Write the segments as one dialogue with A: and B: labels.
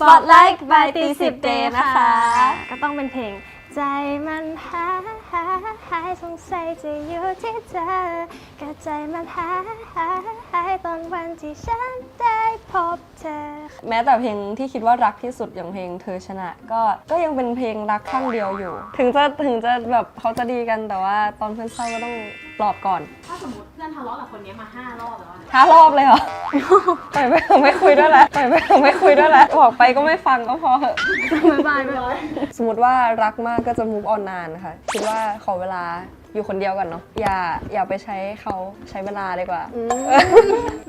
A: Spotlight by ตีสิบ Day นะคะ
B: ก็ต้องเป็นเพลง ใจมันหาหาหายสงสัยจะอยู่ที่เธอก็ใจมันหาหาหายตอนวันที่ฉันได้พบเธอ
A: แม้แต่เพลงที่คิดว่ารักที่สุดอย่างเพลงเธอชนะ ก็ก็ยังเป็นเพลงรักข้างเดียวอยู่ ถึงจะถึงจะแบบเขาจะดีกันแต่ว่าตอนเพื่อนเศร้าก็ต้องปลอบก่อน
C: ถ้าสมมติเพื่อนทะเลาะกับคนนี้มาห้ารอบแล้วอะ
A: ห้ารอบเลยเหรอไปไปเถอะไม่คุยด้วยแล้วไปไปเถอะไม่คุยด้วยแล้วบอกไปก็ไม่ฟังก็พอเหอะ
B: บ๊ายบายไปเลย
A: สมมติว่ารักมากก็จะ move on นานค่ะคิดว่าขอเวลาอยู่คนเดียวกันเนาะอย่าอย่าไปใช้เขาใช้เวลาดีกว่า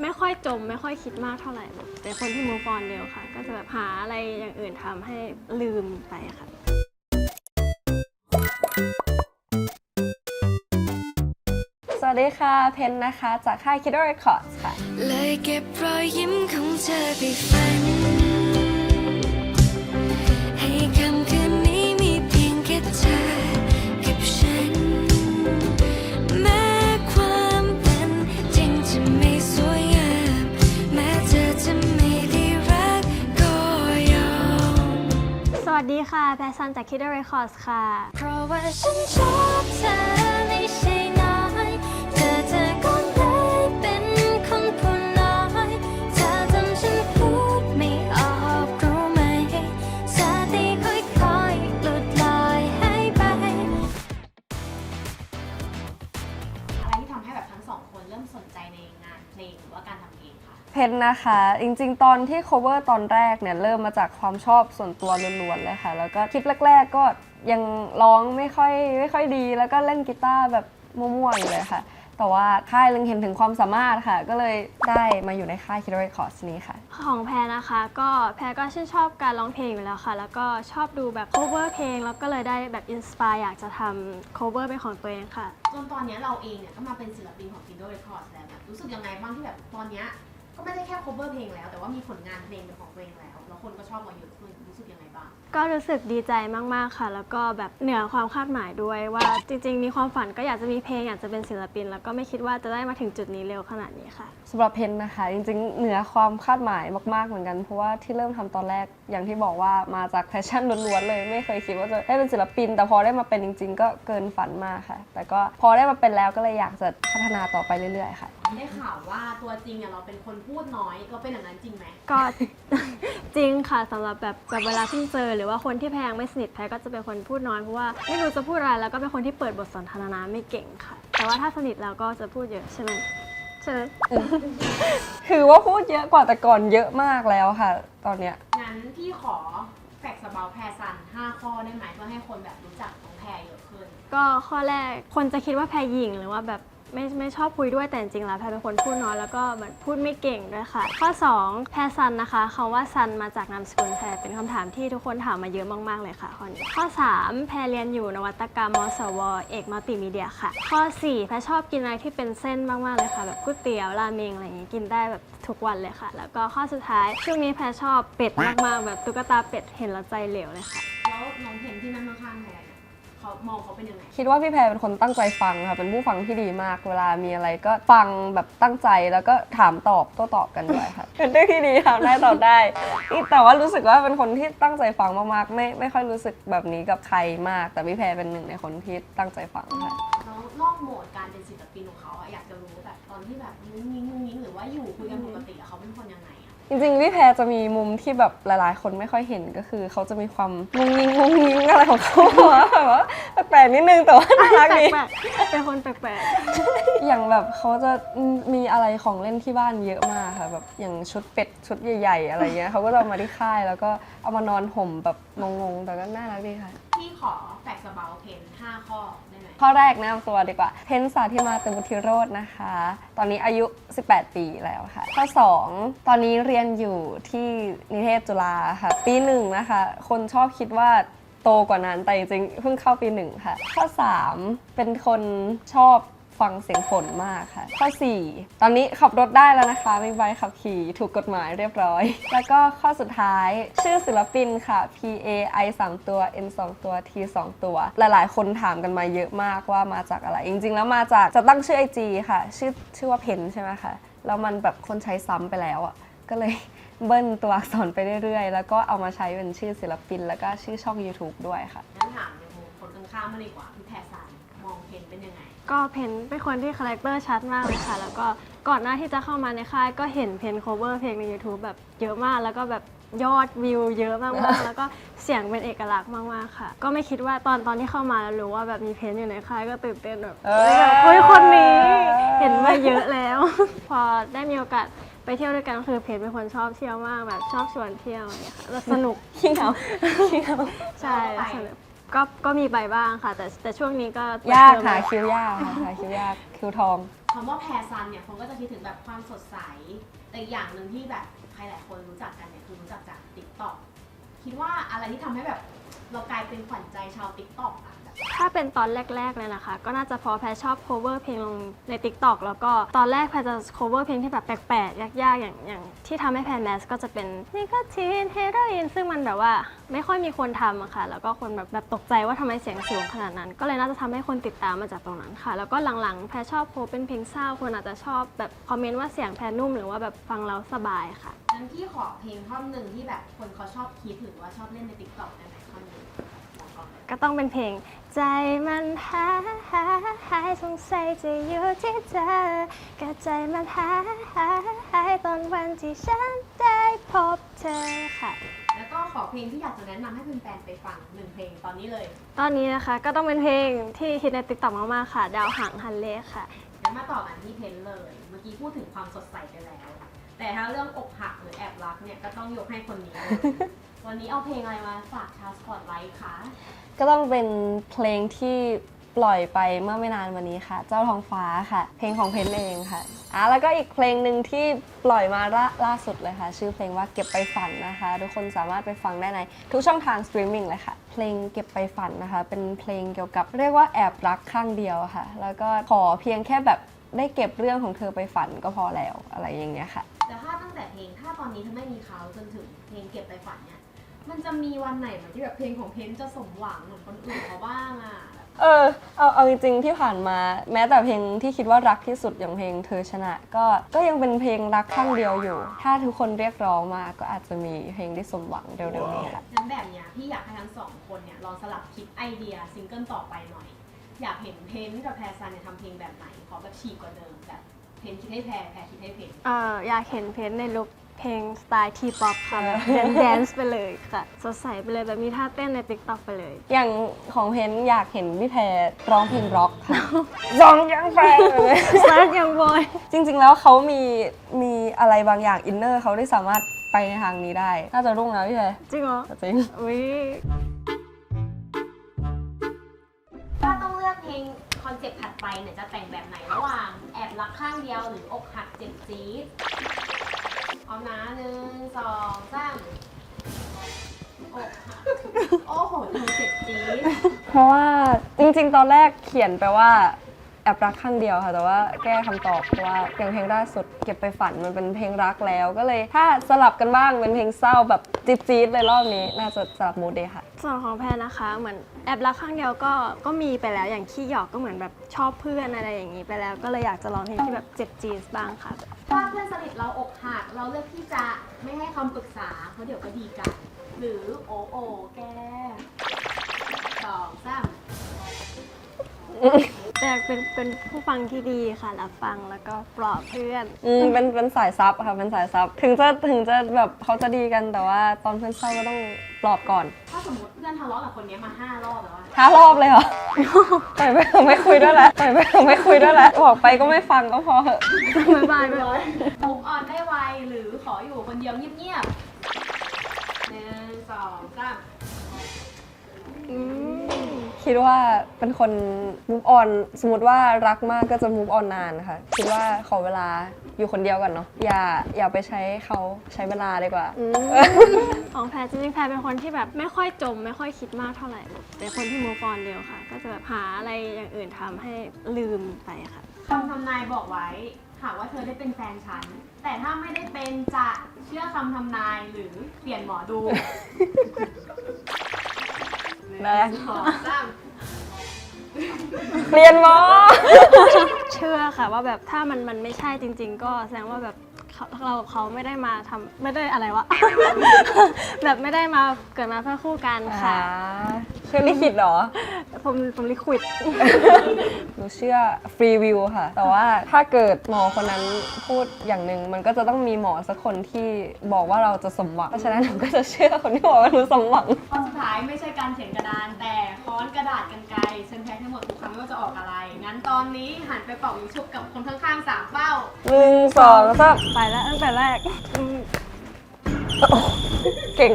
B: ไม่ค่อยจมไม่ค่อยคิดมากเท่าไหร่แบบเป็นคนที่ move on เร็วค่ะ ก็จะแบบหาอะไรอย่างอื่นทำให้ลืมไปค่ะ
A: วัสดีค่ะ เพนนะคะ จากค่าย Kiddo Records ค่ะ
D: เลยเก็บรอยยิ้มของเธอไปฝัน ให้คำคืนนี้มีเพียงแค่เธอกับฉัน แม้ความเป็นจริงจะไม่สวยงาม แม้เธอจะไม่ได้รักก็ยอม
B: สวัสดีค่ะ แพรซันจาก Kiddo Records ค่ะ
D: เพราะว่าฉันชอบเธอไม่ใช่น้อย นนะ
C: คะ
A: จริงๆ ตอนที่ cover ตอนแรกเนี่ยเริ่มมาจากความชอบส่วนตัวล้วนๆเลยค่ะ แล้วก็คลิปแรก ๆ ก็ยังร้องไม่ค่อยไม่ค่อยดี แล้วก็เล่นกีตาร์แบบมั่วๆอยู่เลยค่ะ แต่ว่าค่ายเล็งเห็นถึงความสามารถค่ะ ก็เลยได้มาอยู่ในค่าย Kiddo Records นี้ค่ะ
B: ของแพรนะคะ ก็แพรก็ชื่นชอบการร้องเพลงอยู่แล้วค่ะ แล้วก็ชอบดูแบบ cover เพลง แล้วก็เลยได้แบบอินสปายอยากจะทำ cover เป็นของตัวเองค่ะ
C: จนตอนเนี้ยเราเองเนี่ยก็มาเป็นศิลปินของ Kindle Records แล้วแบบรู้สึกยังไงบ้างที่แบบตอนเนี้ย ก็ไม่ได้แค่ cover เพลงแล้ว แต่ว่ามีผลงานเพลงเป็นของตัวเองแล้ว แล้วคนก็ชอบเราเยอะขึ้นรู้สึกยังไงบ้าง
B: ก็รู้สึกดีใจมากๆค่ะ แล้วก็แบบเหนือความคาดหมายด้วยว่าจริง ๆ มีความฝันก็อยากจะมีเพลงอยากจะเป็นศิลปิน แล้วก็ไม่คิดว่าจะได้มาถึงจุดนี้เร็วขนาดนี้ค่ะ
A: สำหรับเพนนะคะ จริงๆ เหนือความคาดหมายมากๆเหมือนกัน เพราะว่าที่เริ่มทำตอนแรกอย่างที่บอกว่ามาจากแพชชั่นล้วนๆเลย ไม่เคยคิดว่าจะได้เป็นศิลปิน แต่พอได้มาเป็นจริง ๆ ก็เกินฝันมากค่ะ แต่ก็พอได้มาเป็นแล้วก็เลยอยากจะพัฒนาต่อไปเรื่อยๆค่ะ
C: ได้ข่าวว่าตัวจริงเนี่ยเราเป็นคนพูดน้อยเราเป็นอย่างนั้นจริงไหม
B: ก็ จริงค่ะสำหรับแบบแบบเวลาเพิ่งเจอ หรือว่าคนที่แพงไม่สนิทแพรก็จะเป็นคนพูดน้อยเพราะว่าไม่รู้จะพูดอะไรแล้วก็เป็นคนที่เปิดบทสนทนาไม่เก่งค่ะ แต่ว่าถ้าสนิทแล้วก็จะพูดเยอะใช่ไหมใช่ไหม
A: คือว่าพูดเยอะกว่าแต่ก่อนเยอะมากแล้วค่ะ ตอนเนี้ย
C: งั้นพี่ขอแฟกซ์สเบลแพรซัน5ข้อได้ไหมเพื่อให้คนแบบรู้จักน้องแพรเยอะขึ้น
B: ก็ข้อแรกคนจะคิดว่าแพรหญิงหรือว่าแบบ ไม่ไม่ชอบคุยด้วยแต่จริงๆแล้วแพรเป็นคนพูดน้อยแล้วก็เหมือนพูดไม่เก่งด้วยค่ะ ข้อ 2 แพรซันนะคะคาว่าซันมาจากนามสกุลแพรเป็นคำถามที่ทุกคนถามมาเยอะมากๆเลยค่ะข้อนี้ข้อ 3 แพรเรียนอยู่นวัตกรรมมสว เอกมัลติมีเดียค่ะ ข้อ 4 แพรชอบกินอะไรที่เป็นเส้นมากๆเลยค่ะ แบบก๋วยเตี๋ยวราเมงอะไรอย่างงี้กินได้แบบทุกวันเลยค่ะ แล้วก็ข้อสุดท้ายช่วงนี้แพรชอบเป็ดมากๆ แบบตุ๊กตาเป็ดเห็นแล้วใจเหลวเลยค่ะ
C: แล้วน้องเพนที่นั่งข้างๆแพร เนี่ยเขามองเขาเป็นยังไง
A: คิดว่าพี่แพรเป็นคนตั้งใจฟังค่ะเป็นผู้ฟังที่ดีมาก เวลามีอะไรก็ฟังแบบตั้งใจแล้วก็ถามตอบโต้ตอบกันด้วยค่ะ เป็นเรื่องที่ดีถามได้ตอบได้นี่แต่ว่ารู้สึกว่าเป็นคนที่ตั้งใจฟังมากๆไม่ไม่ค่อยรู้สึกแบบนี้กับใครมาก แต่พี่แพรเป็นหนึ่งในคนที่ตั้งใจฟังค่ะ
C: แล้วนอกโหมดการเป็นศิลปินของเขาอะอยากจะรู้แบบตอนที่แบบงุ้งงิ้งงุ้งงิ้งหรือว่าอยู่คุยกันปกติอะเขาเป็นคนยังไงอะ
A: จริงๆพี่แพรจะมีมุมที่แบบหลายๆ คนไม่ค่อยเห็นก็คือเขาจะมีความงุ้งงิ้งงุ้งงิ้งอะไรของเขาแบบว่าแปลกๆนิดนึงแต่ว่าน่ารัก
B: แป
A: ดี
B: ลกๆเป็นคนแปลกๆ
A: อย่างแบบเขาจะมีอะไรของเล่นที่บ้านเยอะมากค่ะแบบอย่างชุดเป็ดชุดใหญ่ ๆ อะไรเงี้ยเขาก็จะเอามาที่ค่ายแล้วก็เอามานอนห่มแบบงงๆแต่ก็น่ารักดีค่ะ
C: พี่ขอแฟกซ์สเบลเพน5ข้อได้ไหม
A: ข้อแรกแนะนำตัวดีกว่า เพนสาธิมาเตมุทิโรจน์นะคะ ตอนนี้อายุ 18 ปีแล้วค่ะ ข้อ 2 ตอนนี้เรียนอยู่ที่นิเทศจุฬาค่ะ ปีหนึ่งนะคะ คนชอบคิดว่าโตกว่านั้นแต่จริงๆเพิ่งเข้าปีหนึ่งค่ะ ข้อ 3 เป็นคนชอบ ฟังเสียงฝนมากค่ะ ข้อ 4 ตอนนี้ขับรถได้แล้วนะคะ มีใบขับขี่ถูกกฎหมายเรียบร้อย แล้วก็ข้อสุดท้ายชื่อศิลปินค่ะ P A I 3 ตัว N 2 ตัว T 2 ตัว หลายๆ คนถามกันมาเยอะมากว่ามาจากอะไร จริง ๆ แล้วมาจากจะตั้งชื่อ IG ค่ะ ชื่อชื่อว่าเพนใช่ไหมคะ แล้วมันแบบคนใช้ซ้ำไปแล้วอะ ก็เลยเบิ้ลตัวอักษรไปเรื่อยๆ แล้วก็เอามาใช้เป็นชื่อศิลปิน แล้วก็ชื่อช่อง YouTube ด้วยค่ะ
C: งั้นถามในมุมคนข้างๆมาดีกว่า
B: ก็เพนเป็นคนที่คาแรคเตอร์ชัดมากเลยค่ะ แล้วก็ก่อนหน้าที่จะเข้ามาในค่ายก็เห็นเพน cover เพลงใน YouTube แบบเยอะมาก แล้วก็แบบยอดวิวเยอะมากๆ แล้วก็เสียงเป็นเอกลักษณ์มากๆค่ะ ก็ไม่คิดว่าตอนตอนที่เข้ามาแล้วรู้ว่าแบบมีเพนอยู่ในค่ายก็ตื่นเต้นแบบ
A: เอ้ย
B: แบบเฮ้ยคนนี้เห็นมาเยอะแล้ว พอได้มีโอกาสไปเที่ยวด้วยกันคือเพนเป็นคนชอบเที่ยวมากแบบชอบชวนเที่ยวอะไรอย่างเงี้ยค่ะแล้วสนุก
A: ขี้เหงาขี้เหงา
B: ใช่สนุก ก็ก็มีไปบ้างค่ะ แต่แต่ช่วงนี้ก็
A: ยาก
B: เปิดเทอม
A: หา
B: แล้ว
A: คิวยากค่ะหาคิวยากคิวทอง
C: คำว่าแพรซันเนี่ยคนก็จะคิดถึงแบบความสดใส แต่อีกอย่างหนึ่งที่แบบใครหลายคนรู้จักกันเนี่ยคือรู้จักจากติ๊กต็อกคิดว่าอะไรที่ทำให้แบบเรากลายเป็นขวัญใจชาวติ๊กต็อกอะแบบ
B: ถ้าเป็นตอนแรกๆเลยนะคะ ก็น่าจะเพราะแพรชอบ cover เพลงลงใน TikTok แล้วก็ตอนแรกแพรจะ cover เพลงที่แบบแปลกๆ ยากๆ อย่างอย่างที่ทำให้แพรแมสก็จะเป็นนี่ก็ทีนเฮโรอีนซึ่งมันแบบว่าไม่ค่อยมีคนทำอะค่ะ แล้วก็คนแบบแบบตกใจว่าทำไมเสียงสูงขนาดนั้น ก็เลยน่าจะทำให้คนติดตามมาจากตรงนั้นค่ะ แล้วก็หลังๆ แพรชอบโพสเป็นเพลงเศร้าคนอาจจะชอบแบบคอมเมนต์ว่าเสียงแพรนุ่มหรือว่าแบบฟังแล้วสบายค่ะ
C: งั้นพี่ขอเพลงท่อนหนึ่งที่แบบคนเขาชอบคิดหรือว่าชอบเล่นในติ๊กต็อกได้ไหมท่อนหนึ่งลองก่อน
B: ก็ต้องเป็นเพลง ใจมันหาหาหายสงสัยจะอยู่ที่เธอก็ใจมันหาหาหายตอนวันที่ฉันได้พบเธอค่ะ
C: แล้วก็ขอเพลงที่อยากจะแนะนำให้แฟนๆไปฟังหนึ่งเพลงตอนนี้เลย
B: ตอนนี้นะคะก็ต้องเป็นเพลงที่ฮิตในติ๊กต็อกมากๆค่ะ ดาวหางฮันเล่ค่ะ
C: งั้นมาต่อกันที่เพนเลย เมื่อกี้พูดถึงความสดใสไปแล้ว แต่ถ้าเรื่องอกหักหรือแอบรักเนี่ยก็ต้องยกให้คนนี้เลยวันนี้เอาเพลงอะไรมาฝากชาวสปอตไลท์คะ
A: ก็ต้องเป็นเพลงที่ปล่อยไปเมื่อไม่นานวันนี้ค่ะ เจ้าทองฟ้าค่ะ เพลงของเพนเองค่ะอะแล้วก็อีกเพลงหนึ่งที่ปล่อยมาล่าล่าสุดเลยค่ะ ชื่อเพลงว่าเก็บไปฝันนะคะ ทุกคนสามารถไปฟังได้ในทุกช่องทางสตรีมมิ่งเลยค่ะ เพลงเก็บไปฝันนะคะ เป็นเพลงเกี่ยวกับเรียกว่าแอบรักข้างเดียวค่ะ แล้วก็ขอเพียงแค่แบบได้เก็บเรื่องของเธอไปฝันก็พอแล้วอะไรอย่างเงี้ยค่ะ
C: แต่ถ้าตั้งแต่เพลงถ้าตอนนี้ถ้าไม่มีเขาจนถึงเพลงเก็บไปฝันเนี่ย มันจะมีวันไหนไหมที่แบบเพลงของเพนจะสมหวังเหมือนคนอื่นเขาบ้างอะแบบ
A: เออเอาเอาจริงๆที่ผ่านมา แม้แต่เพลงที่คิดว่ารักที่สุดอย่างเพลงเธอชนะ ก็ก็ยังเป็นเพลงรักข้างเดียวอยู่ ถ้าทุกคนเรียกร้องมาก็อาจจะมีเพลงที่สมหวังเร็วๆนี้ค่ะ
C: งั้นแบบเนี้ยพี่อยากให้ทั้งสองคนเนี่ยลองสลับคิดไอเดียซิงเกิลต่อไปหน่อย อยากเห็นเพนกับแพรซันเนี่ยทำเพลงแบบไหนขอแบบฉีกกว่าเดิมแบบ เพนคิดให้แพรแพรคิดให้เพน
B: เอ่ออยากเห็นเพนในลุคเพลงสไตล์ทีป๊อปค่ะแบบแดนแดนซ์ไปเลยค่ะ สดใสไปเลยแบบมีท่าเต้นในติ๊กต็อกไปเลย
A: อย่างของเพนอยากเห็นพี่แพรร้องเพลงร็อกค่ะ ร้องยังแฟนเลย
B: สตาร์ทยังบอย
A: จริงๆแล้วเขามีมีอะไรบางอย่างอินเนอร์เขาได้สามารถไปในทางนี้ได้ น่าจะรุ่งนะพี่แพร
B: จริงเหรอ
A: จริง
B: อุ้ย
C: ถ้าต้องเลือกเพลงค อนเซ็ปต์ถัดไปเนี่ยจะแต่งแบบไหนระหว่างแอบรักข้างเดียวหรืออกหักเจ็บจี๊ดเอานะหนึ่งสองสามอกหักโอ้โหเธอเจ็บจี๊ด
A: เพราะว่าจริงๆ ตอนแรกเขียนไปว่าแอบรักข้างเดียวค่ะ แต่ว่าแก้คำตอบเพราะว่าอย่างเพลงล่าสุดเก็บไปฝันมันเป็นเพลงรักแล้ว ก็เลยถ้าสลับกันบ้างเป็นเพลงเศร้าแบบจี๊ดๆเลยรอบนี้ น่าจะสลับมูดเดย์ค่ะ
B: ส่วนของแพนนะคะเหมือน แอบรักข้างเดียวก็ก็มีไปแล้วอย่างขี้หยอกก็เหมือนแบบชอบเพื่อนอะไรอย่างนี้ไปแล้ว ก็เลยอยากจะลองเพลงที่แบบเจ็บจี๊ดบ้างค่ะ
C: ถ้าเพื่อนสนิทเราอกหักเราเลือกที่จะไม่ให้คำปรึกษาเพราะเดี๋ยวก็ดีกัน หรือโอโอแกสองสาม
B: แต่เป็นเป็นผู้ฟังที่ดีค่ะรับฟังแล้วก็ปลอบเพื่อน
A: อืมเป็นเป็นสายซับค่ะเป็นสายซับถึงจะถึงจะแบบเขาจะดีกันแต่ว่าตอนเพื่อนเศร้าก็ต้องป ลอบก่อน
C: ถ้าสมมติเพื่อนทะเลาะกับคนนี้มาห้ารอบแล้วอะ
A: ห้ารอบเลยเหรอ ปล่อยไปเถอะไม่คุยด้วยแล้วปล่อยไปเถอะไม่คุยด้วยแล้วบอกไปก็ไม่ฟังก็พอเหอะ
B: บ๊ายบายไปเลย
C: มุกออนได้ไวหรือขออยู่คนเดียวเงียบๆหนึ่งสองสาม
B: อืม
A: คิดว่าเป็นคน move on สมมติว่ารักมากก็จะ move on นานค่ะ คิดว่าขอเวลาอยู่คนเดียวก่อนเนาะอย่าอย่าไปใช้เขาใช้เวลาดีกว่า
B: ของแพรจริงๆแพรเป็นคนที่แบบไม่ค่อยจม ไม่ค่อยคิดมากเท่าไหร่เป็นคนที่ move on เร็วค่ะ ก็จะแบบหาอะไรอย่างอื่นทำให้ลืมไปค่ะ
C: คำทำนายบอกไว้หากว่าเธอได้เป็นแฟนฉัน แต่ถ้าไม่ได้เป็นจะเชื่อคำทำนายหรือเปลี่ยนหมอดู
A: แรง
C: สองสาม
A: เรียนหมอ
B: เชื่อค่ะว่าแบบถ้ามันมันไม่ใช่จริง ๆ ก็แสดงว่าแบบ เขาเรากับเขาไม่ได้มาทำไม่ได้อะไรวะ แบบไม่ได้มาเกิดมาเพื่อคู่กัน
A: อ่า
B: ค่ะ
A: เชื่อลิขิตเหรอ
B: ผมผมลิควิด
A: หนูเชื่อฟรีวิวค่ะ แต่ว่าถ้าเกิดหมอคนนั้นพูดอย่างหนึ่งมันก็จะต้องมีหมอสักคนที่บอกว่าเราจะสมหวัง เพราะฉะนั้นหนูก็จะเชื่อคนที่บอกว่าหนูสมหวัง
C: ข้อสุดท้ายไม่ใช่การเขียนกระดาน แต่ค้อนกระดาษกันไกรเชิญแพ้ทั้งหมดทุกคำไม่ว่าจะออกอะไร งั้นตอนนี้หันไปเป่ายิงชุบกับคนข้างๆสามเป้า
A: หนึ่งสองสาม
B: ไปแล้วตั้งแต่แรกอืม
A: เก่ง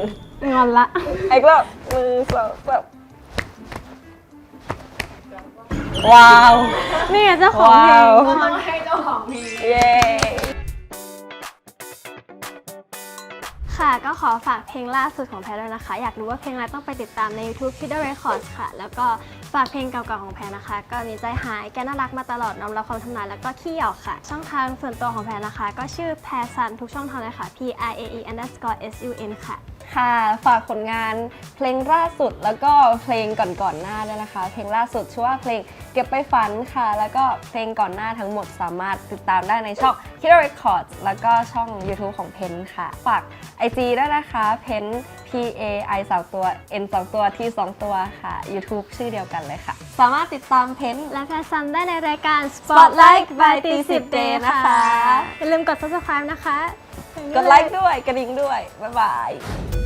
B: งอนละ
A: อีกรอบหนึ่งสองสามว้าว
B: นี่ไงเจ้าของเพล
A: ว้างว
C: ก็ต้องให้เจ้าของเพลง
A: เย้
B: ค่ะ ก็ขอฝากเพลงล่าสุดของแพรด้วยนะคะ อยากรู้ว่าเพลงอะไรต้องไปติดตามใน YouTube p i d d l Records ค่ะ แล้วก็ ฝากเพลงเก่าๆของแพรนะคะ ก็มีใจหายแกน่ารักมาตลอดน้อมรับความทำนายแล้วก็ขี้หยาค่ะ ช่องทางส่วนตัวของแพรนะคะ ก็ชื่อแพรซันทุกช่องทางเลยค่ะ P R A E underscore S U N ค่ะ
A: ค่ะ ฝากผลงานเพลงล่าสุดแล้วก็เพลงก่อนๆหน้าด้วยนะคะ เพลงล่าสุดชื่อว่าเพลงเก็บไปฝันค่ะ แล้วก็เพลงก่อนหน้าทั้งหมดสามารถติดตามได้ในช่อง k i d Records แล้วก็ช่อง YouTube ของเพนค่ะ ฝาก IG ด้วยนะคะเพน P A I สองตัว N สองตัว T สองตัวค่ะ YouTube ชื่อเดียวกันเลยค่ะ สามารถติดตามเพน
B: และแพรซันได้ในรายการ
A: Spotlight
B: Spotlight
A: by
B: by ตีสิบ
A: Day
B: Day
A: นะ
B: นะคะคะ อย่าลืมกด subscribe นะคะ
A: กดไลค์ด้วยกระดิ่งด้วย บ๊ายบาย